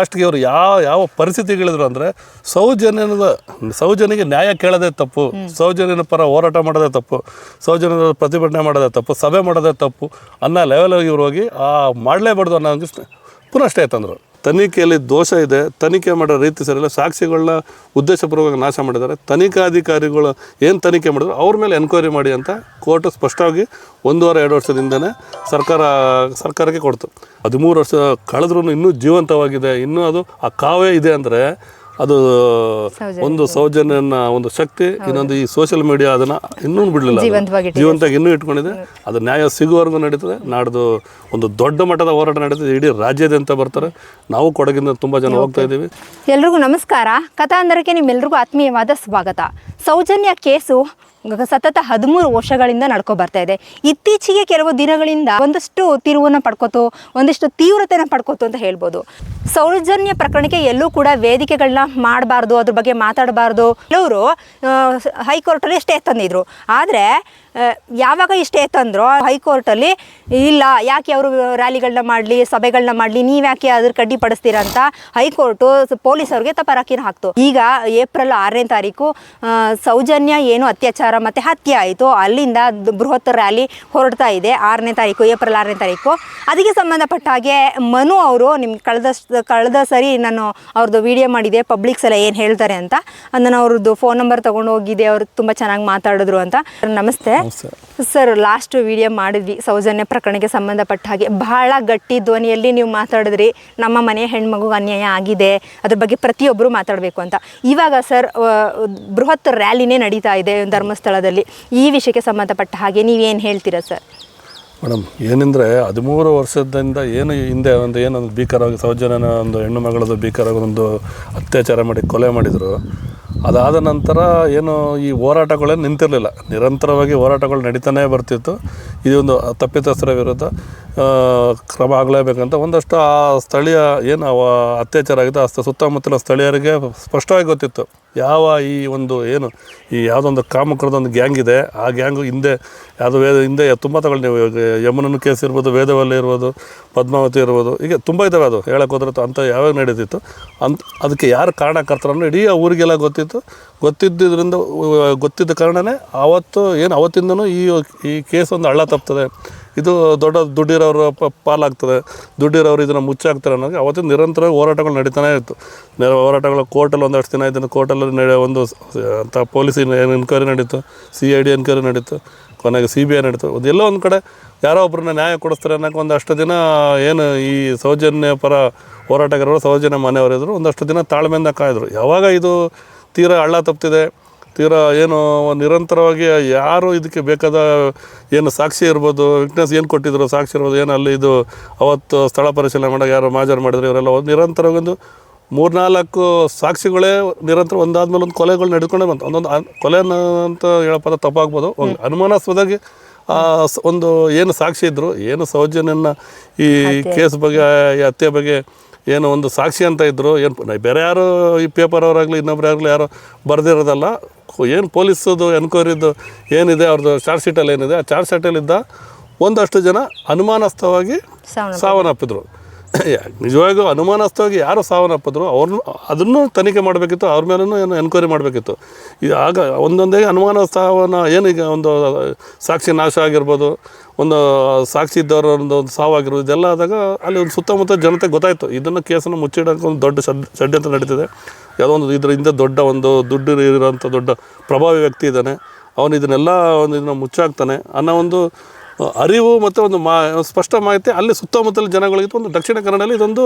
ಲಾಸ್ಟ್ಗೆ ಅವರು ಯಾವ ಯಾವ ಪರಿಸ್ಥಿತಿಗಳಿದ್ರು ಅಂದರೆ ಸೌಜನ್ಯದ ಸೌಜನ್ಯಗೆ ನ್ಯಾಯ ಕೇಳೋದೇ ತಪ್ಪು, ಸೌಜನ್ಯನ ಪರ ಹೋರಾಟ ಮಾಡೋದೇ ತಪ್ಪು ಸೌಜನ್ಯದ ಪ್ರತಿಭಟನೆ ಮಾಡೋದೇ ತಪ್ಪು, ಸಭೆ ಮಾಡೋದೇ ತಪ್ಪು ಅನ್ನೋ ಲೆವೆಲ್ ಇವ್ರು ಹೋಗಿ, ಆ ಮಾಡಲೇಬಾರ್ದು ಅನ್ನೋ ಪುನಃ ಸ್ಟೇ ತಂದರು. ತನಿಖೆಯಲ್ಲಿ ದೋಷ ಇದೆ, ತನಿಖೆ ಮಾಡೋ ರೀತಿ ಸರಿಯಲ್ಲ. ಸಾಕ್ಷಿಗಳನ್ನ ಉದ್ದೇಶಪೂರ್ವಕ ನಾಶ ಮಾಡಿದ್ದಾರೆ. ತನಿಖಾಧಿಕಾರಿಗಳು ಏನು ತನಿಖೆ ಮಾಡಿದ್ರು ಅವ್ರ ಮೇಲೆ ಎನ್ಕ್ವೈರಿ ಮಾಡಿ ಅಂತ ಕೋರ್ಟ್ ಸ್ಪಷ್ಟವಾಗಿ ಒಂದೂವರೆ, ಎರಡು ವರ್ಷದಿಂದನೇ ಸರ್ಕಾರ, ಸರ್ಕಾರಕ್ಕೆ ಕೊಡ್ತು. ಹದಿಮೂರು ವರ್ಷ ಕಳೆದ್ರೂ ಇನ್ನೂ ಜೀವಂತವಾಗಿದೆ. ಇನ್ನೂ ಅದು ಆ ಕಾವೇ ಇದೆ ಅಂದರೆ ಅದು ಒಂದು ಸೌಜನ್ಯನ ಒಂದು ಶಕ್ತಿ ಇನ್ನೊಂದು ಈ ಸೋಷಿಯಲ್ ಮೀಡಿಯಾ ಅದನ್ನ ಇನ್ನೂ ಬಿಡಲಿಲ್ಲ ಜೀವಂತವಾಗಿ ಜೀವಂತವಾಗಿ ಇನ್ನೂ ಇಟ್ಕೊಂಡಿದೆ. ಅದು ನ್ಯಾಯ ಸಿಗುವವರೆಗೂ ನಡೀತದೆ. ನಾಡ್ದು ಒಂದು ದೊಡ್ಡ ಮಟ್ಟದ ಹೋರಾಟ ನಡೀತದೆ. ಇಡೀ ರಾಜ್ಯದಂತ ಬರ್ತಾರೆ. ನಾವು ಕೊಡಗಿಂದ ತುಂಬ ಜನ ಹೋಗ್ತಾ ಇದ್ದೀವಿ. ಎಲ್ರಿಗೂ ನಮಸ್ಕಾರ. ಕಥಾಂಧರಕ್ಕೆ ನಿಮ್ಮೆಲ್ರಿಗೂ ಆತ್ಮೀಯವಾದ ಸ್ವಾಗತ. ಸೌಜನ್ಯ ಕೇಸು ಸತತ ಹದಿಮೂರು ವರ್ಷಗಳಿಂದ ನಡ್ಕೊ ಬರ್ತಾ ಇದೆ. ಇತ್ತೀಚೆಗೆ ಕೆಲವು ದಿನಗಳಿಂದ ಒಂದಷ್ಟು ತಿರುವನ್ನ ಪಡ್ಕೋತು ಒಂದಿಷ್ಟು ತೀವ್ರತೆಯನ್ನು ಪಡ್ಕೋತು ಅಂತ ಹೇಳ್ಬೋದು. ಸೌಜನ್ಯ ಪ್ರಕರಣಕ್ಕೆ ಎಲ್ಲೂ ಕೂಡ ವೇದಿಕೆಗಳನ್ನ ಮಾಡಬಾರ್ದು, ಅದ್ರ ಬಗ್ಗೆ ಮಾತಾಡಬಾರ್ದು. ಕೆಲವರು ಹೈಕೋರ್ಟಲ್ಲಿ ಸ್ಟೇ ತಂದಿದ್ರು. ಆದರೆ ಯಾವಾಗ ಇಷ್ಟೇ ತಂದ್ರೋ, ಹೈಕೋರ್ಟಲ್ಲಿ ಇಲ್ಲ, ಯಾಕೆ ಅವರು ರ್ಯಾಲಿಗಳನ್ನ ಮಾಡಲಿ, ಸಭೆಗಳನ್ನ ಮಾಡಲಿ, ನೀವು ಯಾಕೆ ಅದ್ರ ಕಡ್ಡಿ ಪಡಿಸ್ತೀರಾ ಅಂತ ಹೈಕೋರ್ಟು ಪೊಲೀಸವ್ರಿಗೆ ತಪರಾಕಿನ ಹಾಕ್ತು. ಈಗ ಏಪ್ರಿಲ್ ಆರನೇ ತಾರೀಕು ಸೌಜನ್ಯ ಏನು ಅತ್ಯಾಚಾರ ಮತ್ತು ಹತ್ಯೆ ಆಯಿತು. ಅಲ್ಲಿಂದ ಬೃಹತ್ ರ್ಯಾಲಿ ಹೊರಡ್ತಾ ಇದೆ. ಆರನೇ ತಾರೀಕು, ಏಪ್ರಿಲ್ ಆರನೇ ತಾರೀಕು. ಅದಕ್ಕೆ ಸಂಬಂಧಪಟ್ಟ ಹಾಗೆ ಮನು ಅವರು ನಿಮ್ಗೆ ಕಳೆದ ಕಳೆದ ಸರಿ ನಾನು ಅವ್ರದ್ದು ವಿಡಿಯೋ ಮಾಡಿದೆ ಪಬ್ಲಿಕ್ಸ್ ಎಲ್ಲ ಏನು ಹೇಳ್ತಾರೆ ಅಂತ. ನಾನು ಅವ್ರದ್ದು ಫೋನ್ ನಂಬರ್ ತೊಗೊಂಡು ಹೋಗಿದ್ದೆ ಅವರು ತುಂಬ ಚೆನ್ನಾಗಿ ಮಾತಾಡಿದ್ರು ಅಂತ. ನಮಸ್ತೆ. ಸರ್ ಲಾಸ್ಟ್ ವಿಡಿಯೋ ಮಾಡಿದ್ವಿ ಸೌಜನ್ಯ ಪ್ರಕರಣಕ್ಕೆ ಸಂಬಂಧಪಟ್ಟ ಹಾಗೆ. ಬಹಳ ಗಟ್ಟಿ ಧ್ವನಿಯಲ್ಲಿ ನೀವು ಮಾತಾಡಿದ್ರಿ ನಮ್ಮ ಮನೆಯ ಹೆಣ್ಮಗುಗೆ ಅನ್ಯಾಯ ಆಗಿದೆ ಅದ್ರ ಬಗ್ಗೆ ಪ್ರತಿಯೊಬ್ಬರು ಮಾತಾಡಬೇಕು ಅಂತ. ಇವಾಗ ಸರ್ ಬೃಹತ್ ರ್ಯಾಲಿನೇ ನಡೀತಾ ಇದೆ ಧರ್ಮಸ್ಥಳದಲ್ಲಿ. ಈ ವಿಷಯಕ್ಕೆ ಸಂಬಂಧಪಟ್ಟ ಹಾಗೆ ನೀವೇನು ಹೇಳ್ತೀರಾ ಸರ್ ಮೇಡಮ್, ಏನಂದರೆ ಹದಿಮೂರು ವರ್ಷದಿಂದ ಏನು ಹಿಂದೆ ಒಂದು ಏನೊಂದು ಭೀಕರವಾಗಿ ಸೌಜನ್ಯನ ಒಂದು ಹೆಣ್ಣು ಮಗಳದು ಭೀಕರವಾಗಿ ಒಂದು ಅತ್ಯಾಚಾರ ಮಾಡಿ ಕೊಲೆ ಮಾಡಿದರು. ಅದಾದ ನಂತರ ಏನು ಈ ಹೋರಾಟಗಳೇ ನಿಂತಿರಲಿಲ್ಲ. ನಿರಂತರವಾಗಿ ಹೋರಾಟಗಳು ನಡೀತಾನೇ ಬರ್ತಿತ್ತು. ಇದೊಂದು ತಪ್ಪಿತಸ್ಥರ ವಿರುದ್ಧ ಕ್ರಮ ಆಗಲೇಬೇಕಂತ ಒಂದಷ್ಟು ಆ ಸ್ಥಳೀಯ ಏನು ಅತ್ಯಾಚಾರ ಆಗಿದೆ ಆ ಸುತ್ತಮುತ್ತಲ ಸ್ಥಳೀಯರಿಗೆ ಸ್ಪಷ್ಟವಾಗಿ ಗೊತ್ತಿತ್ತು. ಯಾವ ಈ ಒಂದು ಏನು ಈ ಯಾವುದೊಂದು ಕಾಮಕರದೊಂದು ಗ್ಯಾಂಗ್ ಇದೆ, ಆ ಗ್ಯಾಂಗು ಹಿಂದೆ ಯಾವುದು ವೇದ ಹಿಂದೆ ತುಂಬ ತಗೊಳ್ಳಿ ನೀವು. ಯಮುನನ ಕೇಸ್ ಇರ್ಬೋದು, ವೇದವಲ್ಲಿ ಇರ್ಬೋದು, ಪದ್ಮಾವತಿ ಇರ್ಬೋದು, ಹೀಗೆ ತುಂಬ ಇದ್ದಾವೆ ಅದು. ಹೇಳಕ್ಕೆ ಹೋದ್ರೆ ಅಂತ ಯಾವಾಗ ನಡೀತಿತ್ತು ಅಂತ ಅದಕ್ಕೆ ಯಾರು ಕಾರಣಕರ್ತರನ್ನು ಇಡೀ ಊರಿಗೆಲ್ಲ ಗೊತ್ತಿತ್ತು. ಗೊತ್ತಿದ್ದರಿಂದ ಉ- ಗೊತ್ತಿದ್ದ ಕಾರಣನೇ ಆವತ್ತು ಏನು ಅವತ್ತಿಂದನೂ ಈ ಈ ಕೇಸ್ ಒಂದು ಹಳ್ಳ ತಪ್ತದೆ. ಇದು ದೊಡ್ಡ ದುಡ್ಡಿರೋರು ಪಾಲಾಗ್ತದೆ. ದುಡ್ಡಿರೋರು ಇದನ್ನು ಮುಚ್ಚಾಕ್ತಾರೆ ಅನ್ನೋದು ಅವತ್ತಿನ ನಿರಂತರ ಹೋರಾಟಗಳು ನಡೀತಾನೆ ಇತ್ತು. ಹೋರಾಟಗಳು ಕೋರ್ಟಲ್ಲಿ ಒಂದಷ್ಟು ದಿನ ಇದನ್ನು ಕೋರ್ಟಲ್ಲಿ ನಡೆ ಒಂದು ಅಂತ ಪೊಲೀಸ್ ಎನ್ಕ್ವೈರಿ ನಡೀತು. ಸಿ ಐ ಡಿ ಎನ್ಕ್ವೈರಿ ನಡೀತು. ಕೊನೆಗೆ ಸಿ ಬಿ ಐ ನಡೀತು. ಅದೆಲ್ಲೋ ಒಂದು ಕಡೆ ಯಾರೋ ಒಬ್ಬರನ್ನ ನ್ಯಾಯ ಕೊಡಿಸ್ತಾರೆ ಅನ್ನೋಕೆ ಒಂದಷ್ಟು ದಿನ ಏನು ಈ ಸೌಜನ್ಯ ಪರ ಹೋರಾಟಗಾರರು, ಸೌಜನ್ಯ ಮನೆಯವರಿದ್ದರು ಒಂದಷ್ಟು ದಿನ ತಾಳ್ಮೆಯಿಂದ ಕಾಯಿದ್ರು. ಯಾವಾಗ ಇದು ತೀರಾ ಹಳ್ಳ ತಪ್ತಿದೆ ತೀರಾ ಏನು ನಿರಂತರವಾಗಿ ಯಾರು ಇದಕ್ಕೆ ಬೇಕಾದ ಏನು ಸಾಕ್ಷಿ ಇರ್ಬೋದು ವಿಟ್ನೆಸ್ ಏನು ಕೊಟ್ಟಿದ್ರು ಸಾಕ್ಷಿ ಇರ್ಬೋದು ಏನು ಅಲ್ಲಿ ಇದು ಅವತ್ತು ಸ್ಥಳ ಪರಿಶೀಲನೆ ಮಾಡೋ ಯಾರು ಮಾಜರ್ ಮಾಡಿದ್ರು ಇವರೆಲ್ಲ ಒಂದು ನಿರಂತರವಾಗಿ ಒಂದು ಮೂರ್ನಾಲ್ಕು ಸಾಕ್ಷಿಗಳೇ ನಿರಂತರ ಒಂದಾದ್ಮೇಲೆ ಒಂದು ಕೊಲೆಗಳು ನಡ್ಕೊಂಡೇ ಬಂತು. ಒಂದೊಂದು ಅನ್- ಕೊಲೆ ಅಂತ ಹೇಳಪ್ಪ ಪದ ತಪ್ಪಾಗ್ಬೋದು. ಒಂದು ಅನುಮಾನಾಸ್ಪದಾಗಿ ಒಂದು ಏನು ಸಾಕ್ಷಿ ಇದ್ದರು ಏನು ಸೌಜನ್ಯನ ಈ ಕೇಸ್ ಬಗ್ಗೆ ಈ ಹತ್ಯೆ ಬಗ್ಗೆ ಏನು ಒಂದು ಸಾಕ್ಷಿ ಅಂತ ಇದ್ದರು ಏನು ಬೇರೆ ಯಾರು ಈ ಪೇಪರ್ ಅವರಾಗಲಿ ಇನ್ನೊಬ್ರು ಆಗಲಿ ಯಾರು ಬರೆದಿರೋದಲ್ಲ ಏನು ಪೊಲೀಸದು ಎನ್ಕ್ವೈರಿದು ಏನಿದೆ ಅವ್ರದ್ದು ಚಾರ್ಜ್ ಶೀಟಲ್ಲಿ ಏನಿದೆ ಆ ಚಾರ್ಜ್ ಶೀಟಲ್ಲಿದ್ದ ಒಂದಷ್ಟು ಜನ ಅನುಮಾನಾಸ್ಪದವಾಗಿ ಸಾವನ್ನಪ್ಪಿದ್ರು. ಸಾವನ್ನಪ್ಪಿದ್ರು ನಿಜವಾಗ್ಲೂ ಅನುಮಾನಾಸ್ಪದವಾಗಿ ಯಾರು ಸಾವನ್ನಪ್ಪಿದ್ರು, ಅವ್ರನ್ನ, ಅದನ್ನು ತನಿಖೆ ಮಾಡಬೇಕಿತ್ತು, ಅವ್ರ ಮೇಲೂ ಏನು ಎನ್ಕ್ವೈರಿ ಮಾಡಬೇಕಿತ್ತು. ಈಗ ಆಗ ಒಂದೊಂದೇ ಅನುಮಾನ ಸಾವನ್ನ ಏನೀಗ ಒಂದು ಸಾಕ್ಷಿ ನಾಶ ಆಗಿರ್ಬೋದು, ಒಂದು ಸಾಕ್ಷಿ ಇದ್ದವರ ಒಂದು ಒಂದು ಸಾವಾಗಿರ್ಬೋದು, ಇದೆಲ್ಲ ಆದಾಗ ಅಲ್ಲಿ ಒಂದು ಸುತ್ತಮುತ್ತ ಜನತೆ ಗೊತ್ತಾಯಿತು, ಇದನ್ನು ಕೇಸನ್ನು ಮುಚ್ಚಿಡೋಕೆ ಒಂದು ದೊಡ್ಡ ಷಡ್, ಷಡ್ಯಂತ್ರ ನಡೀತಿದೆ. ಯಾವುದೋ ಒಂದು ಇದ್ರ ಹಿಂದೆ ದೊಡ್ಡ ಒಂದು ದುಡ್ಡು ಇರೋಂಥ ದೊಡ್ಡ ಪ್ರಭಾವಿ ವ್ಯಕ್ತಿ ಇದ್ದಾನೆ, ಅವನು ಇದನ್ನೆಲ್ಲ ಒಂದು ಇದನ್ನು ಮುಚ್ಚಾಕ್ತಾನೆ ಅನ್ನೋ ಒಂದು ಅರಿವು ಮತ್ತು ಒಂದು ಮಾ ಸ್ಪಷ್ಟ ಮಾಹಿತಿ ಅಲ್ಲಿ ಸುತ್ತಮುತ್ತಲ ಜನಗಳಿಗಿತ್ತು ಒಂದು ದಕ್ಷಿಣ ಕನ್ನಡದಲ್ಲಿ ಇದೊಂದು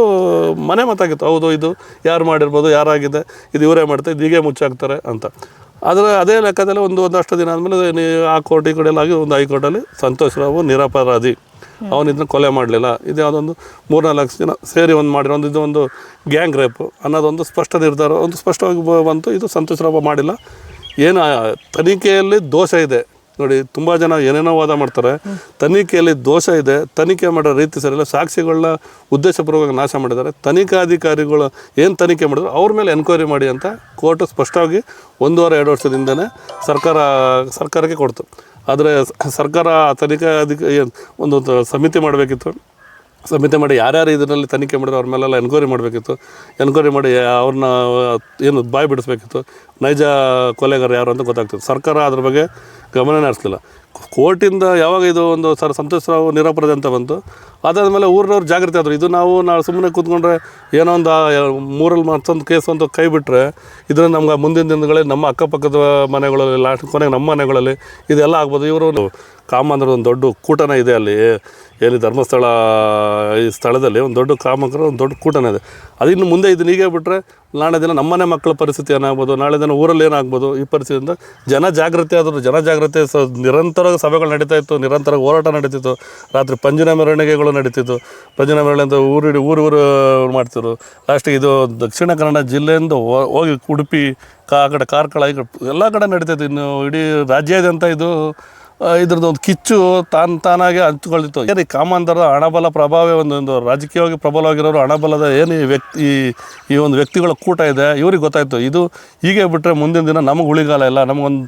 ಮನೆ ಮಾತಾಗಿತ್ತು. ಹೌದು, ಇದು ಯಾರು ಮಾಡಿರ್ಬೋದು, ಯಾರಾಗಿದೆ, ಇದು ಇವರೇ ಮಾಡ್ತಾರೆ ಇದು ಹೀಗೆ ಮುಚ್ಚಾಕ್ತಾರೆ ಅಂತ. ಆದರೆ ಅದೇ ಲೆಕ್ಕದಲ್ಲಿ ಒಂದು ಒಂದಷ್ಟು ದಿನ ಆದಮೇಲೆ ನೀ ಆ ಕೋರ್ಟ್, ಈ ಕಡೆ ಎಲ್ಲ ಆಗಿ ಒಂದು ಹೈಕೋರ್ಟಲ್ಲಿ ಸಂತೋಷ್ ರಾವು ನಿರಪರಾಧಿ. ಅವನು ಇದನ್ನ ಕೊಲೆ ಮಾಡಲಿಲ್ಲ. ಇದು ಯಾವುದೊಂದು ಮೂರ್ನಾಲ್ಕು ಜನ ಸೇರಿ ಒಂದು ಮಾಡಿರೋ ಒಂದು ಇದು ಒಂದು ಗ್ಯಾಂಗ್ ರೇಪ್ ಅನ್ನೋದೊಂದು ಸ್ಪಷ್ಟ ನಿರ್ಧಾರ ಒಂದು ಸ್ಪಷ್ಟವಾಗಿ ಬಂತು. ಇದು ಸಂತೋಷ್ ರಾವ್ ಮಾಡಿಲ್ಲ. ಏನು ತನಿಖೆಯಲ್ಲಿ ದೋಷ ಇದೆ. ನೋಡಿ, ತುಂಬ ಜನ ಏನೇನೋ ವಾದ ಮಾಡ್ತಾರೆ. ತನಿಖೆಯಲ್ಲಿ ದೋಷ ಇದೆ. ತನಿಖೆ ಮಾಡೋ ರೀತಿ ಸರಿಯಲ್ಲ ಸಾಕ್ಷಿಗಳನ್ನ ಉದ್ದೇಶಪೂರ್ವಕ ನಾಶ ಮಾಡಿದ್ದಾರೆ. ತನಿಖಾಧಿಕಾರಿಗಳು ಏನು ತನಿಖೆ ಮಾಡಿದ್ರು ಅವ್ರ ಮೇಲೆ ಎನ್ಕ್ವೈರಿ ಮಾಡಿ ಅಂತ ಕೋರ್ಟ್ ಸ್ಪಷ್ಟವಾಗಿ ಒಂದೂವರೆ ಎರಡು ವರ್ಷದಿಂದನೇ ಸರ್ಕಾರ, ಸರ್ಕಾರಕ್ಕೆ ಕೊಡ್ತು. ಆದರೆ ಸರ್ಕಾರ ತನಿಖಾ ಅಧಿಕ ಏನ್ ಒಂದು ಸಮಿತಿ ಮಾಡಬೇಕಿತ್ತು. ಸಮಿತಿ ಮಾಡಿ ಯಾರ್ಯಾರು ಇದರಲ್ಲಿ ತನಿಖೆ ಮಾಡಿದ್ರು ಅವ್ರ ಮೇಲೆಲ್ಲ ಎನ್ಕ್ವೈರಿ ಮಾಡಬೇಕಿತ್ತು. ಎನ್ಕ್ವೈರಿ ಮಾಡಿ ಅವ್ರನ್ನ, ಏನು ಬಾಯಿ ಬಿಡಿಸ್ಬೇಕಿತ್ತು. ನೈಜ ಕೊಲೆಗಾರ ಯಾರು ಅಂತ ಗೊತ್ತಾಗ್ತಿತ್ತು ಸರ್ಕಾರ ಅದ್ರ ಬಗ್ಗೆ ಗಮನನೇ ಹರಿಸಲಿಲ್ಲ. ಕೋರ್ಟಿಂದ ಯಾವಾಗ ಇದು ಒಂದು ಸರ್ ಸಂತೋಷ್ ರಾವ್ ಅಂತ ಬಂತು ಅದಾದ ಮೇಲೆ ಊರಿನವ್ರು ಜಾಗೃತಿ ಆದರು. ಇದು ನಾವು ನಾವು ಸುಮ್ಮನೆ ಕೂತ್ಕೊಂಡ್ರೆ ಏನೋ ಒಂದು ಮೂರಲ್ಲಿ ಮತ್ತೊಂದು ಕೇಸ್ ಒಂದು ಕೈ ಬಿಟ್ಟರೆ ಇದನ್ನು ನಮ್ಗೆ ಮುಂದಿನ ದಿನಗಳಲ್ಲಿ ನಮ್ಮ ಅಕ್ಕಪಕ್ಕದ ಮನೆಗಳಲ್ಲಿ, ಲಾಸ್ಟ್ ಕೊನೆಗೆ ನಮ್ಮ ಮನೆಗಳಲ್ಲಿ ಇದೆಲ್ಲ ಆಗ್ಬೋದು. ಇವರು ಕಾಮ ಅಂದ್ರೆ ಒಂದು ದೊಡ್ಡ ಕೂಟನ ಇದೆ ಅಲ್ಲಿ. ಎಲ್ಲಿ ಧರ್ಮಸ್ಥಳ, ಈ ಸ್ಥಳದಲ್ಲಿ ಒಂದು ದೊಡ್ಡ ಕಾಮಕರ ಒಂದು ದೊಡ್ಡ ಕೂಟನ ಇದೆ. ಅದಿನ್ನು ಮುಂದೆ ಇದನ್ನ ಹೀಗೆ ಬಿಟ್ಟರೆ ನಾಳೆ ದಿನ ನಮ್ಮನೆ ಮಕ್ಕಳ ಪರಿಸ್ಥಿತಿ ಏನಾಗ್ಬೋದು, ನಾಳೆ ದಿನ ಊರಲ್ಲಿ ಏನಾಗ್ಬೋದು, ಈ ಪರಿಸ್ಥಿತಿಯಿಂದ ಜನ ಜಾಗೃತಿ ಆದರೂ ಜನ ಜಾಗೃತಿ ಸ ನಿರಂತರ ಸಭೆಗಳು ನಡೀತಾ ಇತ್ತು, ನಿರಂತರ ಹೋರಾಟ ನಡೀತಿತ್ತು. ರಾತ್ರಿ ಪಂಜಿನ ಮೆರವಣಿಗೆಗಳು ನಡೀತಿತ್ತು. ಪಂಜಿನ ಮೆರವಣಿಗೆ ಅಂತ ಊರಿಡಿ ಊರು ಊರು ಮಾಡ್ತಿದ್ರು. ಲಾಸ್ಟಿಗೆ ಇದು ದಕ್ಷಿಣ ಕನ್ನಡ ಜಿಲ್ಲೆಯಿಂದ ಹೋಗಿ ಉಡುಪಿ, ಕಾ ಕಡೆ ಕಾರ್ಕಳ, ಈ ಕಡೆ ಎಲ್ಲ ಕಡೆ ನಡೀತೈತೆ ಇನ್ನು ಇಡೀ ರಾಜ್ಯಾದ್ಯಂತ ಇದು ಇದ್ರದ್ದು ಒಂದು ಕಿಚ್ಚು ತಾನು ತಾನಾಗೆ ಹಂಚ್ಕೊಳ್ತಿತ್ತು ಏನೇ ಕಾಮಾಂಧರ ಹಣಬಲ ಪ್ರಭಾವ ಒಂದು ಒಂದು ರಾಜಕೀಯವಾಗಿ ಪ್ರಬಲವಾಗಿರೋರು ಹಣಬಲದ ಏನು ಈ ವ್ಯಕ್ತಿ ಈ- ಒಂದು ವ್ಯಕ್ತಿಗಳ ಕೂಟ ಇದೆ ಇವ್ರಿಗೆ ಗೊತ್ತಾಯ್ತು. ಇದು ಹೀಗೆ ಬಿಟ್ಟರೆ ಮುಂದಿನ ದಿನ ನಮಗೆ ಉಳಿಗಾಲ ಇಲ್ಲ ನಮಗೊಂದು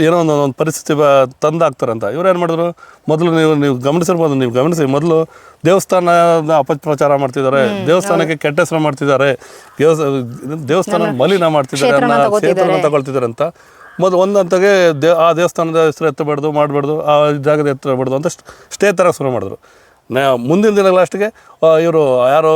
ಏನೋ ಒಂದು ಒಂದು ಪರಿಸ್ಥಿತಿ ಬ ತಂದಾಗ್ತಾರೆ ಅಂತ ಇವ್ರು ಏನು ಮಾಡಿದ್ರು? ಮೊದಲು ನೀವು ನೀವು ಗಮನಿಸಿರ್ಬೋದು ನೀವು ಗಮನಿಸಿ. ಮೊದಲು ದೇವಸ್ಥಾನದ ಅಪಪ್ರಚಾರ ಮಾಡ್ತಿದ್ದಾರೆ ದೇವಸ್ಥಾನಕ್ಕೆ ಕೆಟ್ಟ ಹೆಸರು ಮಾಡ್ತಿದ್ದಾರೆ ದೇವಸ್ಥಾನ ಮಲಿನ ಮಾಡ್ತಿದ್ದಾರೆ ತಗೋತಿದ್ದಾರೆ. ತಗೊಳ್ತಿದ್ದಾರೆ ಅಂತ. ಮೊದಲು ಒಂದಂತಗೆ ದೇ, ಆ ದೇವಸ್ಥಾನದ ಹೆಸರು ಎತ್ತಬಾರ್ದು, ಮಾಡಬಾರ್ದು, ಆ ಜಾಗದ ಎತ್ತಬಾರ್ದು ಅಂತ ಸ್ಟೇ ಥರ ಶುರು ಮಾಡಿದ್ರು. ನಾ, ಮುಂದಿನ ದಿನ ಲಾಸ್ಟ್ಗೆ ಇವರು ಯಾರು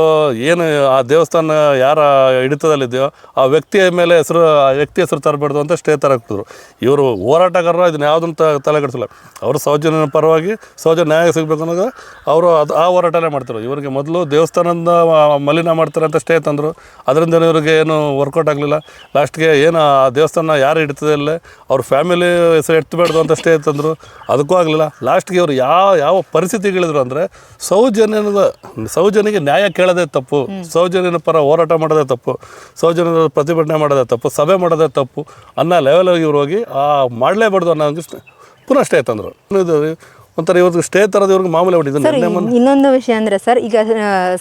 ಏನು ಆ ದೇವಸ್ಥಾನ ಯಾರ ಹಿಡಿತದಲ್ಲಿದೆಯೋ ಆ ವ್ಯಕ್ತಿಯ ಮೇಲೆ ಹೆಸರು, ಆ ವ್ಯಕ್ತಿ ಹೆಸರು ತರಬಾರ್ದು ಅಂತ ಸ್ಟೇ ತರಕ್ತಿದ್ರು. ಇವರು ಹೋರಾಟಗಾರರು ಇದನ್ನ ಯಾವುದನ್ನು ತ ತಲೆಗೆಡಿಸಲ್ಲ ಅವರು ಸೌಜನ್ಯನ ಪರವಾಗಿ ಸೌಜನ್ಯ ನ್ಯಾಯ ಸಿಗಬೇಕು ಅನ್ನೋದು ಅವರು ಅದು, ಆ ಹೋರಾಟನೇ ಮಾಡ್ತಾರೆ ಇವರಿಗೆ ಮೊದಲು ದೇವಸ್ಥಾನದ ಮಲಿನ ಮಾಡ್ತಾರೆ ಅಂತ ಸ್ಟೇ ತಂದರು. ಅದರಿಂದ ಇವರಿಗೆ ಏನು ವರ್ಕೌಟ್ ಆಗಲಿಲ್ಲ. ಲಾಸ್ಟ್ಗೆ ಏನು ಆ ದೇವಸ್ಥಾನ ಯಾರು ಹಿಡಿತದೆ ಇಲ್ಲೇ. ಅವ್ರ ಫ್ಯಾಮಿಲಿ ಹೆಸರು ಎತ್ತಬೇಡ್ದು ಅಂತ ಸ್ಟೇ ತಂದರು. ಅದಕ್ಕೂ ಆಗಲಿಲ್ಲ. ಲಾಸ್ಟ್ಗೆ ಇವರು ಯಾವ ಯಾವ ಪರಿಸ್ಥಿತಿಗಳಿದ್ರು ಅಂದರೆ ಸೌಜನ್ಯದ ಸೌಜನ್ಯಗೆ ನ್ಯಾಯ ಕೇಳೋದೇ ತಪ್ಪು ಸೌಜನ್ಯನ ಪರ ಹೋರಾಟ ಮಾಡೋದೇ ತಪ್ಪು ಸೌಜನ್ಯದ ಪ್ರತಿಭಟನೆ ಮಾಡೋದೇ ತಪ್ಪು ಸಭೆ ಮಾಡೋದೇ ತಪ್ಪು ಅನ್ನೋ ಲೆವೆಲ್ಗೆ ಇವ್ರು ಹೋಗಿ ಆ ಮಾಡಲೇಬಾರ್ದು ಅನ್ನೋ ಪುನಃ ಸ್ಟೇ ತಂದರು. ಇದು ಒಂಥರ ಇವತ್ತು ಸ್ಟೇ ತರೋದು ಇವ್ರಿಗೆ ಮಾಮೂಲಿ ಸರ್ ಇನ್ನೊಂದು ವಿಷಯ ಅಂದರೆ ಸರ್ ಈಗ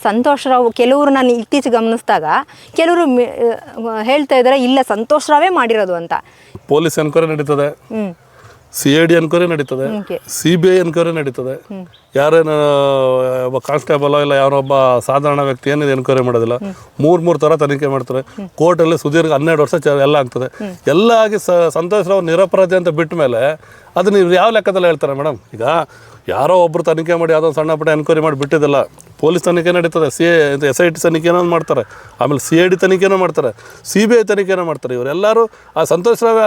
ಸಂತೋಷ್ ರಾವ್ ಕೆಲವರು ನಾನು ಇತ್ತೀಚೆಗೆ ಗಮನಿಸಿದಾಗ ಕೆಲವರು ಹೇಳ್ತಾ ಇದ್ದಾರೆ ಇಲ್ಲ ಸಂತೋಷ್ ರಾವೇ ಮಾಡಿರೋದು ಅಂತ. ಪೊಲೀಸ್ ಎನ್ಕ್ವೈರಿ ನಡೀತದೆ. ಸಿ ಐ ಡಿ ಎನ್ಕ್ವೈರಿ ನಡೀತದೆ. ಸಿ ಬಿ ಐ ಎನ್ಕ್ವೈರಿ ನಡೀತದೆ. ಯಾರೇನು ಒಬ್ಬ ಕಾನ್ಸ್ಟೇಬಲ್ ಇಲ್ಲ ಯಾರೊಬ್ಬ ಸಾಧಾರಣ ವ್ಯಕ್ತಿ ಏನಿದೆ ಎನ್ಕ್ವೈರಿ ಮಾಡೋದಿಲ್ಲ. ಮೂರು ಮೂರು ಥರ ತನಿಖೆ ಮಾಡ್ತಾರೆ. ಕೋರ್ಟಲ್ಲಿ ಸುದೀರ್ಘ ಹನ್ನೆರಡು ವರ್ಷ ಎಲ್ಲ ಆಗ್ತದೆ. ಎಲ್ಲ ಆಗಿ ಸಂತೋಷ್ ರಾವ್ ನಿರಪರಾಧಿ ಅಂತ ಬಿಟ್ಟ ಮೇಲೆ ಅದನ್ನ ನೀವು ಯಾವ ಲೆಕ್ಕದಲ್ಲಿ ಹೇಳ್ತಾರೆ ಮೇಡಮ್? ಈಗ ಯಾರೋ ಒಬ್ಬರು ತನಿಖೆ ಮಾಡಿ ಯಾವುದೋ ಸಣ್ಣ ಪುಟ್ಟ ಎನ್ಕ್ವೈರಿ ಮಾಡಿ ಬಿಟ್ಟಿದ್ದಲ್ಲ. ಪೊಲೀಸ್ ತನಿಖೆ ನಡೀತದೆ ಸಿ ಎಸ್ ಐ ಟಿ ತನಿಖೆನೂ ಮಾಡ್ತಾರೆ. ಆಮೇಲೆ ಸಿ ಐ ಡಿ ತನಿಖೆನೂ ಮಾಡ್ತಾರೆ ಸಿ ಬಿ ಐ ತನಿಖೆನೂ ಮಾಡ್ತಾರೆ. ಇವರೆಲ್ಲರೂ ಆ ಸಂತೋಷ್ ರಾವ್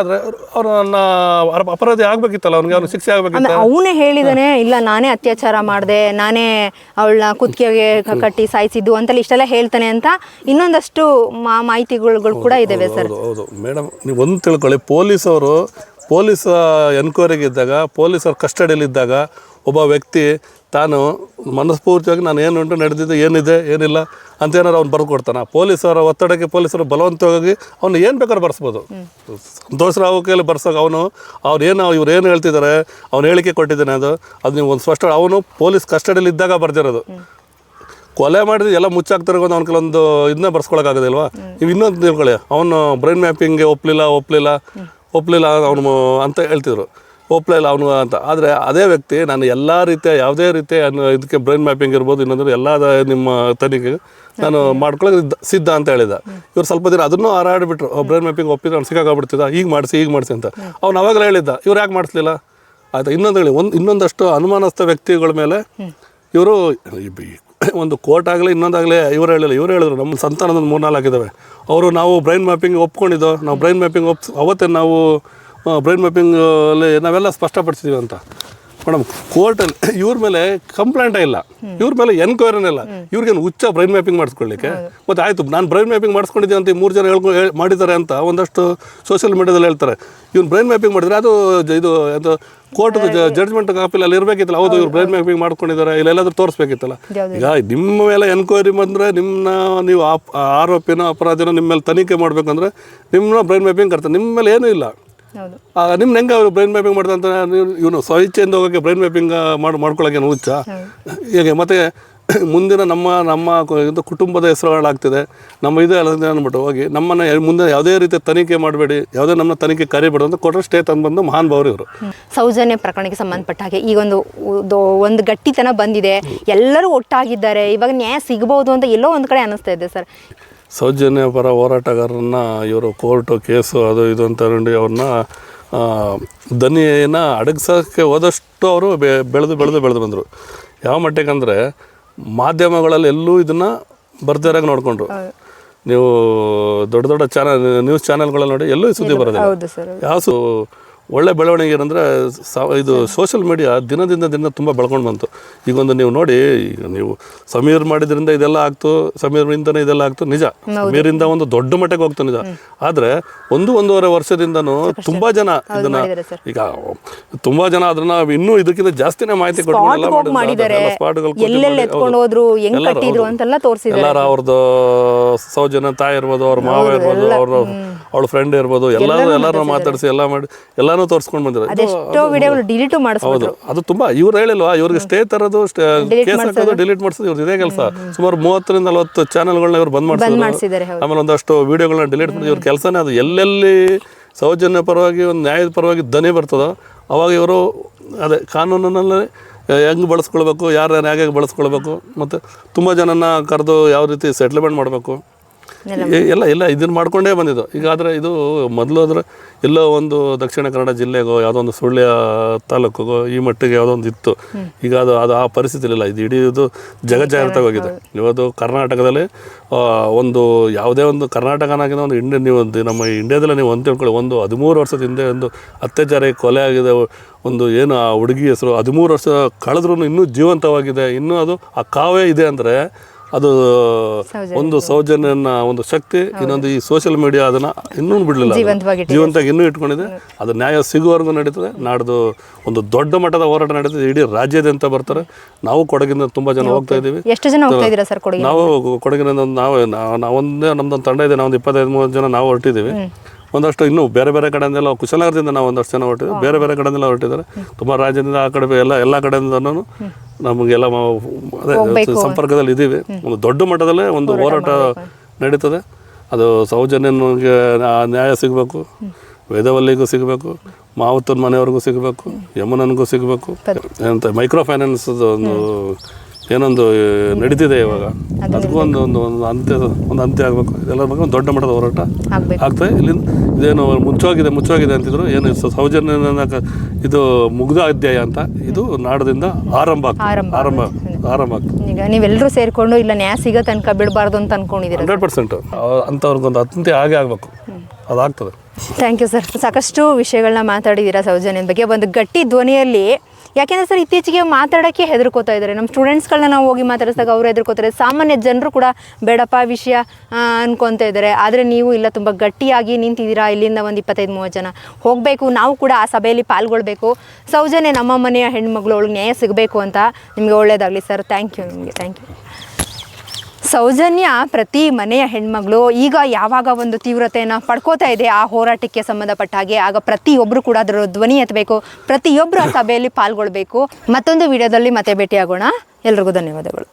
ಅವರು ನನ್ನ ಅಪರಾಧಿ ಆಗಬೇಕಿತ್ತಲ್ಲ ಅವ್ನಿಗೆ ಅವ್ನಿಗೆ ಶಿಕ್ಷೆ ಆಗಬೇಕಿತ್ತು ಅವನೇ ಹೇಳಿದಾನೆ ಇಲ್ಲ ನಾನೇ ಅತ್ಯಾಚಾರ ಮಾಡಿದೆ ನಾನೇ ಅವಳನ್ನ ಕುತ್ತಿಗೆಗೆ ಕಟ್ಟಿ ಸಾಯಿಸಿದ್ದು ಅಂತಲ್ಲಿ ಇಷ್ಟೆಲ್ಲ ಹೇಳ್ತಾನೆ ಅಂತ ಇನ್ನೊಂದಷ್ಟು ಮಾ ಮಾಹಿತಿಗಳು ಕೂಡ ಇದ್ದಾವೆ ಸರ್. ಹೌದು ಹೌದು. ಮೇಡಮ್ ನೀವು ಒಂದು ತಿಳ್ಕೊಳ್ಳಿ ಪೊಲೀಸವರು ಪೊಲೀಸ್ ಎನ್ಕ್ವೈರಿಗೆ ಇದ್ದಾಗ ಪೊಲೀಸರ ಕಸ್ಟಡಿಯಲ್ಲಿದ್ದಾಗ ಒಬ್ಬ ವ್ಯಕ್ತಿ ತಾನು ಮನಸ್ಫೂರ್ತಿಯಾಗಿ ನಾನು ಏನುಂಟು ನಡೆದಿದ್ದು ಏನಿದೆ ಏನಿಲ್ಲ ಅಂತ ಏನಾರು ಅವ್ನು ಬರ್ದು ಕೊಡ್ತಾನೆ. ಪೊಲೀಸರ ಒತ್ತಡಕ್ಕೆ ಪೊಲೀಸರು ಬಲವಂತವಾಗಿ ಅವ್ನು ಏನು ಬೇಕಾದ್ರೂ ಬರ್ಸ್ಬೋದು. ಸಂತೋಷ್ ಅವಕೆಯಲ್ಲಿ ಕೈಯಲ್ಲಿ ಬರ್ಸೋಕೆ ಅವನು ಅವ್ರು ಏನು ಇವ್ರು ಏನು ಹೇಳ್ತಿದ್ದಾರೆ ಅವ್ನು ಹೇಳಿಕೆ ಕೊಟ್ಟಿದ್ದಾನೆ ಅದು ಅದು ನೀವು ಒಂದು ಸ್ಪಷ್ಟ ಅವನು ಪೊಲೀಸ್ ಕಸ್ಟಡಿಯಲ್ಲಿ ಇದ್ದಾಗ ಬರ್ದಿರೋದು. ಕೊಲೆ ಮಾಡಿದ್ರೆ ಎಲ್ಲ ಮುಚ್ಚಾಕ್ತಿರೋ ಅವ್ನ ಕೆಲವೊಂದು ಇದನ್ನ ಬರ್ಸ್ಕೊಳಕ್ಕಾಗೋದಿಲ್ವಾ ನೀವು ಇನ್ನೊಂದು ತಿಳ್ಕೊಳ್ಳಿ ಅವನು ಬ್ರೈನ್ ಮ್ಯಾಪಿಂಗ್ಗೆ ಒಪ್ಪಲಿಲ್ಲ ಒಪ್ಪಲಿಲ್ಲ ಒಪ್ಪಲಿಲ್ಲ ಅವನು ಅಂತ ಹೇಳ್ತಿದ್ರು. ಒಪ್ಪಲಿಲ್ಲ ಅವನು ಅಂತ. ಆದರೆ ಅದೇ ವ್ಯಕ್ತಿ ನಾನು ಎಲ್ಲ ರೀತಿಯ ಯಾವುದೇ ರೀತಿಯ ಅನ್ನು ಇದಕ್ಕೆ ಬ್ರೈನ್ ಮ್ಯಾಪಿಂಗ್ ಇರ್ಬೋದು ಇನ್ನೊಂದ್ರೆ ಎಲ್ಲ ನಿಮ್ಮ ತನಿಖೆ ನಾನು ಮಾಡ್ಕೊಳ್ಳೋಕೆ ಇದ್ದ- ಸಿದ್ಧ ಅಂತ ಹೇಳಿದ. ಇವ್ರು ಸ್ವಲ್ಪ ದಿನ ಅದನ್ನು ಹಾರಾಡಿಬಿಟ್ರು. ಬ್ರೈನ್ ಮ್ಯಾಪಿಂಗ್ ಒಪ್ಪಿದ್ರೆ ಅವ್ನು ಸಿಕ್ಕಾಗ್ಬಿಡ್ತಿದ್ದ ಈಗ ಮಾಡಿಸಿ ಈಗ ಮಾಡಿಸಿ ಅಂತ. ಅವ್ನು ಅವಾಗಲೇ ಹೇಳಿದ್ದ. ಇವ್ರು ಯಾಕೆ ಮಾಡಿಸ್ಲಿಲ್ಲ? ಆಯ್ತಾ? ಇನ್ನೊಂದು ಹೇಳಿ. ಒಂದು ಇನ್ನೊಂದಷ್ಟು ಅನುಮಾನಸ್ಥ ವ್ಯಕ್ತಿಗಳ ಮೇಲೆ ಇವರು ಒಂದು ಕೋರ್ಟ್ ಆಗಲಿ ಇನ್ನೊಂದಾಗಲಿ ಇವರು ಹೇಳಿಲ್ಲ, ಇವರು ಹೇಳಿದ್ರು ನಮ್ಮ ಸಂತಾನದ ಮೂರ್ನಾಲ್ಕು ಆಗಿದ್ದಾವೆ ಅವರು ನಾವು ಬ್ರೈನ್ ಮ್ಯಾಪಿಂಗ್ ಒಪ್ಕೊಂಡಿದ್ದೋ, ನಾವು ಬ್ರೈನ್ ಮ್ಯಾಪಿಂಗ್ ಒಪ್ ಅವತ್ತೇ ನಾವು ಬ್ರೈನ್ ಮ್ಯಾಪಿಂಗ್ ಅಲ್ಲಿ ನಾವೆಲ್ಲ ಸ್ಪಷ್ಟಪಡಿಸಿದ್ದೀವಿ ಅಂತ ಮೇಡಮ್ ಕೋರ್ಟಲ್ಲಿ ಇವ್ರ ಮೇಲೆ ಕಂಪ್ಲೇಂಟೇ ಇಲ್ಲ. ಇವ್ರ ಮೇಲೆ ಎನ್ಕ್ವೈರಿನೇ ಇಲ್ಲ. ಇವ್ರಿಗೆ ಹುಚ್ಚ ಬ್ರೈನ್ ಮ್ಯಾಪಿಂಗ್ ಮಾಡಿಸ್ಕೊಳ್ಳಿಕ್ಕೆ? ಮತ್ತು ಆಯಿತು ನಾನು ಬ್ರೈನ್ ಮ್ಯಾಪಿಂಗ್ ಮಾಡಿಸ್ಕೊಂಡಿದ್ದೆ ಅಂತ ಈ ಮೂರು ಜನ ಹೇಳ್ಕೊ ಮಾಡಿದ್ದಾರೆ ಅಂತ ಒಂದಷ್ಟು ಸೋಷಿಯಲ್ ಮೀಡಿಯಾದಲ್ಲಿ ಹೇಳ್ತಾರೆ. ಇವ್ನು ಬ್ರೈನ್ ಮ್ಯಾಪಿಂಗ್ ಮಾಡಿದರೆ ಅದು ಇದು ಅದು ಕೋರ್ಟ್ ಜಡ್ಜ್ಮೆಂಟ್ ಕಾಪಿಲಿ ಅಲ್ಲಿ ಇರಬೇಕಿತ್ತಲ್ಲ ಹೌದು ಇವ್ರು ಬ್ರೈನ್ ಮ್ಯಾಪಿಂಗ್ ಮಾಡ್ಕೊಂಡಿದ್ದಾರೆ ಇಲ್ಲೆಲ್ಲಾದ್ರೂ ತೋರಿಸ್ಬೇಕಿತ್ತಲ್ಲ? ಈಗ ನಿಮ್ಮ ಮೇಲೆ ಎನ್ಕ್ವೈರಿ ಬಂದರೆ ನಿಮ್ಮನ್ನ ನೀವು ಆಪ್- ಆರೋಪಿನೋ ಅಪರಾಧಿನೋ ನಿಮ್ಮ ಮೇಲೆ ತನಿಖೆ ಮಾಡಬೇಕಂದ್ರೆ ನಿಮ್ಮನ್ನ ಬ್ರೈನ್ ಮ್ಯಾಪಿಂಗ್ ಕರ್ತಾರೆ ನಿಮ್ಮ ಮೇಲೆ ಏನೂ ಇಲ್ಲ. ಹೌದು. ನಿಮ್ನ ಹೆಂಗೆ ಅವರು ಬ್ರೈನ್ ಮ್ಯಾಪಿಂಗ್ ಮಾಡ್ದಂತ ಇವನು ಸ್ವಇಚ್ಛೆಯಿಂದ ಹೋಗೋಕ್ಕೆ ಬ್ರೈನ್ ಮ್ಯಾಪಿಂಗ್ ಮಾಡಿ ಮಾಡ್ಕೊಳ್ಳೋಕೆ ಹುಚ್ಚ. ಈಗ ಮತ್ತೆ ಮುಂದಿನ ನಮ್ಮ ನಮ್ಮ ಇದು ಕುಟುಂಬದ ಹೆಸರುಗಳಾಗ್ತಿದೆ ನಮ್ಮ ಇದು ಅಂದ್ಬಿಟ್ಟು ಹೋಗಿ ನಮ್ಮನ್ನು ಮುಂದೆ ಯಾವುದೇ ರೀತಿ ತನಿಖೆ ಮಾಡಬೇಡಿ ಯಾವುದೇ ನಮ್ಮ ತನಿಖೆ ಕರಿಬೇಡಿ ಅಂತ ಕೊಟ್ಟರೆ ಸ್ಟೇ ತಂದು ಬಂದು ಮಹಾನ್ ಭಾವರು ಇವರು. ಸೌಜನ್ಯ ಪ್ರಕರಣಕ್ಕೆ ಸಂಬಂಧಪಟ್ಟ ಹಾಗೆ ಈಗೊಂದು ಒಂದು ಒಂದು ಗಟ್ಟಿತನ ಬಂದಿದೆ. ಎಲ್ಲರೂ ಒಟ್ಟಾಗಿದ್ದಾರೆ. ಇವಾಗ ನ್ಯಾಯ ಸಿಗಬಹುದು ಅಂತ ಎಲ್ಲೋ ಒಂದು ಕಡೆ ಅನಿಸ್ತಾ ಇದೆ ಸರ್. ಸೌಜನ್ಯ ಪರ ಹೋರಾಟಗಾರರನ್ನ ಇವರು ಕೋರ್ಟು ಕೇಸು ಅದು ಇದು ಅಂತ ನೋಡಿ ಅವ್ರನ್ನ ದನಿಯನ್ನು ಅಡಗಿಸೋಕ್ಕೆ ಹೋದಷ್ಟು ಅವರು ಬೆಳೆದು ಬೆಳೆದು ಬೆಳೆದು ಬಂದರು. ಯಾವ ಮಟ್ಟಿಗೆ ಅಂದರೆ ಮಾಧ್ಯಮಗಳಲ್ಲಿ ಎಲ್ಲೂ ಇದನ್ನು ಬರ್ದಿರಾಗ ನೋಡಿಕೊಂಡ್ರು. ನೀವು ದೊಡ್ಡ ದೊಡ್ಡ ಚಾನಲ್ ನ್ಯೂಸ್ ಚಾನಲ್ಗಳಲ್ಲಿ ನೋಡಿ ಎಲ್ಲೂ ಸುದ್ದಿ ಬರೋದಿಲ್ಲ. ಯಾವ ಸು ಒಳ್ಳೆ ಬೆಳವಣಿಗೆ ಏನಂದರೆ ಸ ಇದು ಸೋಷಿಯಲ್ ಮೀಡಿಯಾ ದಿನದಿಂದ ದಿನ ತುಂಬ ಬೆಳ್ಕೊಂಡು ಬಂತು. ಈಗ ಒಂದು ನೀವು ನೋಡಿ ಈಗ ನೀವು ಸಮೀರ್ ಮಾಡಿದ್ರಿಂದ ಇದೆಲ್ಲ ಆಗ್ತು ಸಮೀರ್ನಿಂದನೇ ಇದೆಲ್ಲ ಆಗ್ತು ನಿಜ. ಸಮೀರಿಂದ ಒಂದು ದೊಡ್ಡ ಮಟ್ಟಕ್ಕೆ ಹೋಗ್ತು ನಿಜ. ಆದರೆ ಒಂದು ಒಂದೂವರೆ ವರ್ಷದಿಂದನೂ ತುಂಬ ಜನ ಇದನ್ನ ಈಗ ತುಂಬ ಜನ ಅದನ್ನ ಇನ್ನೂ ಇದಕ್ಕಿಂತ ಜಾಸ್ತಿನೇ ಮಾಹಿತಿ ಎಲ್ಲರೂ, ಅವ್ರದ್ದು ಸೌಜನ್ಯ ತಾಯಿ ಇರ್ಬೋದು ಅವ್ರ ಮಾವ ಇರ್ಬೋದು ಅವ್ರ ಅವಳ ಫ್ರೆಂಡ್ ಇರ್ಬೋದು ಎಲ್ಲರೂ ಎಲ್ಲರೂ ಮಾತಾಡಿಸಿ ಎಲ್ಲ ಮಾಡಿ ಎಲ್ಲಾನು ತೋರಿಸ್ಕೊಂಡು ಬಂದಿರೋ ಎಷ್ಟೋ ಅದೆಷ್ಟೋ ವಿಡಿಯೋಗಳು ಡಿಲೀಟು ಮಾಡಿಸ್ಬೋದು ಹೌದು. ಅದು ತುಂಬಾ ಇವ್ರು ಹೇಳಿಲ್ವಾ ಇವ್ರಿಗೆ ಸ್ಟೇ ತರೋದು ಕೇಸ್ ಹಾಕೋದು ಡಿಲೀಟ್ ಮಾಡಿಸೋದು ಇವ್ರದ್ದು ಇದೇ ಕೆಲಸ. ಸುಮಾರು ಮೂವತ್ತರಿಂದ ನಲವತ್ತು ಚಾನೆಲ್ಗಳನ್ನ ಇವ್ರು ಬಂದ್ ಮಾಡಿಸಿದ್ದಾರೆ ಆಮೇಲೆ ಒಂದಷ್ಟು ವಿಡಿಯೋಗಳನ್ನ ಡಿಲೀಟ್ ಮಾಡಿ ಇವ್ರ ಕೆಲಸನೇ ಅದು. ಎಲ್ಲೆಲ್ಲಿ ಸೌಜನ್ಯ ಪರವಾಗಿ ಒಂದು ನ್ಯಾಯದ ಪರವಾಗಿ ದನಿ ಬರ್ತದೋ ಅವಾಗ ಇವರು ಅದೇ ಕಾನೂನಿನಲ್ಲಿ ಹೆಂಗೆ ಬಳಸ್ಕೊಳ್ಬೇಕು ಯಾರು ಹೇಗೆ ಬಳಸ್ಕೊಳ್ಬೇಕು ಮತ್ತು ತುಂಬ ಜನನ ಕರೆದು ಯಾವ ರೀತಿ ಸೆಟ್ಲ್ಮೆಂಟ್ ಮಾಡಬೇಕು. ಎಲ್ಲ ಎಲ್ಲ ಇದನ್ನು ಮಾಡ್ಕೊಂಡೇ ಬಂದಿದ್ದು. ಈಗ ಆದರೆ ಇದು ಮೊದಲು ಎಲ್ಲೋ ಒಂದು ದಕ್ಷಿಣ ಕನ್ನಡ ಜಿಲ್ಲೆಗೋ, ಯಾವುದೋ ಒಂದು ಸುಳ್ಯ ತಾಲೂಕಿಗೋ ಈ ಮಟ್ಟಿಗೆ ಯಾವುದೋ ಒಂದು ಇತ್ತು. ಈಗ ಅದು ಅದು ಆ ಪರಿಸ್ಥಿತಿಲಿಲ್ಲ. ಇದು ಇಡೀ ಇದು ಹೋಗಿದೆ ಇವತ್ತು ಕರ್ನಾಟಕದಲ್ಲಿ ಒಂದು ಯಾವುದೇ ಒಂದು ಕರ್ನಾಟಕನಾಗಿನ ಒಂದು ಇಂಡಿಯನ್ ನೀವು ನಮ್ಮ ಇಂಡಿಯಾದಲ್ಲಿ ನೀವು ಒಂದು ತಿಳ್ಕೊಳ್ಳಿ. ಒಂದು ಹದಿಮೂರು ವರ್ಷದ ಹಿಂದೆ ಒಂದು ಅತ್ಯಾಚಾರ ಕೊಲೆ ಆಗಿದೆ. ಒಂದು ಏನು ಆ ಹುಡುಗಿ ಹೆಸರು, ಹದಿಮೂರು ವರ್ಷ ಕಳೆದ್ರೂ ಇನ್ನೂ ಜೀವಂತವಾಗಿದೆ. ಇನ್ನೂ ಅದು ಆ ಕಾವೇ ಇದೆ ಅಂದರೆ ಅದು ಒಂದು ಸೌಜನ್ಯನ ಒಂದು ಶಕ್ತಿ ಇನ್ನೊಂದು ಈ ಸೋಷಿಯಲ್ ಮೀಡಿಯಾ ಅದನ್ನ ಇನ್ನೂ ಬಿಡಲಿಲ್ಲ ಜೀವಂತಾಗಿ ಇನ್ನೂ ಇಟ್ಕೊಂಡಿದೆ. ಅದು ನ್ಯಾಯ ಸಿಗುವವರೆಗೂ ನಡೀತದೆ. ನಾಡ್ದು ಒಂದು ದೊಡ್ಡ ಮಟ್ಟದ ಹೋರಾಟ ನಡೀತದೆ. ಇಡೀ ರಾಜ್ಯದಂತ ಬರ್ತಾರೆ. ನಾವು ಕೊಡಗಿನಿಂದ ತುಂಬಾ ಜನ ಹೋಗ್ತಾ ಇದ್ದೀವಿ. ಎಷ್ಟು ಜನ ಹೋಗ್ತಾ ಇದ್ದೀರಾ ಸರ್ ಕೊಡುಗೆ ನಾವು ಕೊಡಗಿನಿಂದ ನಾವು ನಾವು- ನಾವೊಂದೇ ನಮ್ದೊಂದು ತಂಡ ಇದೆ. ನಾವೊಂದು ಇಪ್ಪತ್ತೈದು ಮೂವತ್ತು ಜನ ನಾವು ಹೊರಟಿದ್ದೀವಿ. ಒಂದಷ್ಟು ಇನ್ನೂ ಬೇರೆ ಬೇರೆ ಕಡೆಯಿಂದೆಲ್ಲ ಕುಶಲನಗರದಿಂದ ನಾವು ಒಂದಷ್ಟು ಜನ ಹೊರಟಿದ್ದೆ ಬೇರೆ ಬೇರೆ ಕಡೆಯಿಂದೆಲ್ಲ ಹೊರಟಿದ್ದಾರೆ. ತುಂಬ ರಾಜ್ಯದಿಂದ ಆ ಕಡೆ ಎಲ್ಲ ಎಲ್ಲ ಕಡೆಯಿಂದನೂ ನಮಗೆಲ್ಲ ಅದೇ ಸಂಪರ್ಕದಲ್ಲಿ ಇದ್ದೀವಿ. ಒಂದು ದೊಡ್ಡ ಮಟ್ಟದಲ್ಲೇ ಒಂದು ಹೋರಾಟ ನಡೀತದೆ. ಅದು ಸೌಜನ್ಯನಿಗೆ ನ್ಯಾ- ನ್ಯಾಯ ಸಿಗಬೇಕು. ವೇದವಲ್ಲಿಗೂ ಸಿಗಬೇಕು. ಮಾವುತನ ಮನೆಯವ್ರಿಗೂ ಸಿಗಬೇಕು. ಯಮುನನಿಗೂ ಸಿಗಬೇಕು. ಅಂತ ಮೈಕ್ರೋ ಫೈನಾನ್ಸ್ ಒಂದು ಏನೊಂದು ನಡೀತಿದೆ ಇವಾಗ. ಅದಕ್ಕೂ ಒಂದು ಒಂದು ಒಂದು ಅಂತ್ಯ ಒಂದು ಅಂತ್ಯ ಆಗಬೇಕು. ಇದೆಲ್ಲ ಬಗ್ಗೆ ಒಂದು ದೊಡ್ಡ ಮಟ್ಟದ ಹೋರಾಟ ಆಗ್ತದೆ. ಇಲ್ಲಿಂದ ಇದೇನು ಮುಚ್ಚೋಗಿದೆ ಮುಚ್ಚೋಗಿದೆ ಅಂತಿದ್ರು. ಏನು ಸೌಜನ್ಯ ಇದು ಮುಗ್ಧ ಅಧ್ಯಾಯ ಅಂತ. ಇದು ನಾಡದಿಂದ ಆರಂಭ ಆಗ್ತದೆ. ಆರಂಭ ಆರಂಭ ಆರಂಭ ಆಗ್ತದೆ. ಈಗ ನೀವೆಲ್ಲರೂ ಸೇರಿಕೊಂಡು ಇಲ್ಲ ನ್ಯಾಯ ಸಿಗೋ ತನಕ ಬಿಡಬಾರ್ದು ಅಂತ ಅನ್ಕೊಂಡಿದ್ದೀರಾ ಹಂಡ್ರೆಡ್ ಪರ್ಸೆಂಟ್. ಅಂಥವ್ರಿಗೊಂದು ಅತ್ಯಂತ ಆಗೇ ಆಗಬೇಕು. ಅದಾಗ್ತದೆ. Thank you sir. ಸಾಕಷ್ಟು ವಿಷಯಗಳನ್ನ ಮಾತಾಡಿದ್ದೀರಾ ಸೌಜನ್ಯದ ಬಗ್ಗೆ. ಒಂದು ಗಟ್ಟಿ ಧ್ವನಿಯಲ್ಲಿ ಯಾಕೆಂದರೆ ಸರ್, ಇತ್ತೀಚೆಗೆ ಮಾತಾಡೋಕ್ಕೆ ಹೆದರ್ಕೋತಾ ಇದ್ದಾರೆ. ನಮ್ಮ ಸ್ಟೂಡೆಂಟ್ಸ್ಗಳನ್ನ ನಾವು ಹೋಗಿ ಮಾತಾಡಿಸಿದಾಗ ಅವರು ಹೆದರ್ಕೋತಾರೆ. ಸಾಮಾನ್ಯ ಜನರು ಕೂಡ ಬೇಡಪ್ಪ ವಿಷಯ ಅನ್ಕೊತ ಇದ್ದಾರೆ. ಆದರೆ ನೀವು ಇಲ್ಲ, ತುಂಬ ಗಟ್ಟಿಯಾಗಿ ನಿಂತಿದ್ದೀರಾ ಇಲ್ಲಿಂದ ಒಂದು ಇಪ್ಪತ್ತೈದು, ಮೂವತ್ತು ಜನ. ಹೋಗಬೇಕು, ನಾವು ಕೂಡ ಆ ಸಭೆಯಲ್ಲಿ ಪಾಲ್ಗೊಳ್ಬೇಕು. ಸೌಜನ್ಯ ನಮ್ಮ ಮನೆಯ ಹೆಣ್ಮಗಳು ಅವಳಿಗೆ ನ್ಯಾಯ ಸಿಗಬೇಕು ಅಂತ ನಿಮಗೆ ಒಳ್ಳೆಯದಾಗಲಿ ಸರ್. ಥ್ಯಾಂಕ್ ಯು ನಿಮಗೆ. ಥ್ಯಾಂಕ್ ಯು ಸೌಜನ್ಯ ಪ್ರತಿ ಮನೆಯ ಹೆಣ್ಮಗಳು ಈಗ ಯಾವಾಗ ಒಂದು ತೀವ್ರತೆಯನ್ನು ಪಡ್ಕೋತಾ ಇದೆ ಆ ಹೋರಾಟಕ್ಕೆ ಸಂಬಂಧಪಟ್ಟ ಹಾಗೆ, ಆಗ ಪ್ರತಿಯೊಬ್ಬರು ಕೂಡ ಅದರ ಧ್ವನಿ ಎತ್ತಬೇಕು ಪ್ರತಿಯೊಬ್ಬರು ಆ ಸಭೆಯಲ್ಲಿ ಪಾಲ್ಗೊಳ್ಬೇಕು. ಮತ್ತೊಂದು ವಿಡಿಯೋದಲ್ಲಿ ಮತ್ತೆ ಭೇಟಿಯಾಗೋಣ. ಎಲ್ರಿಗೂ ಧನ್ಯವಾದಗಳು.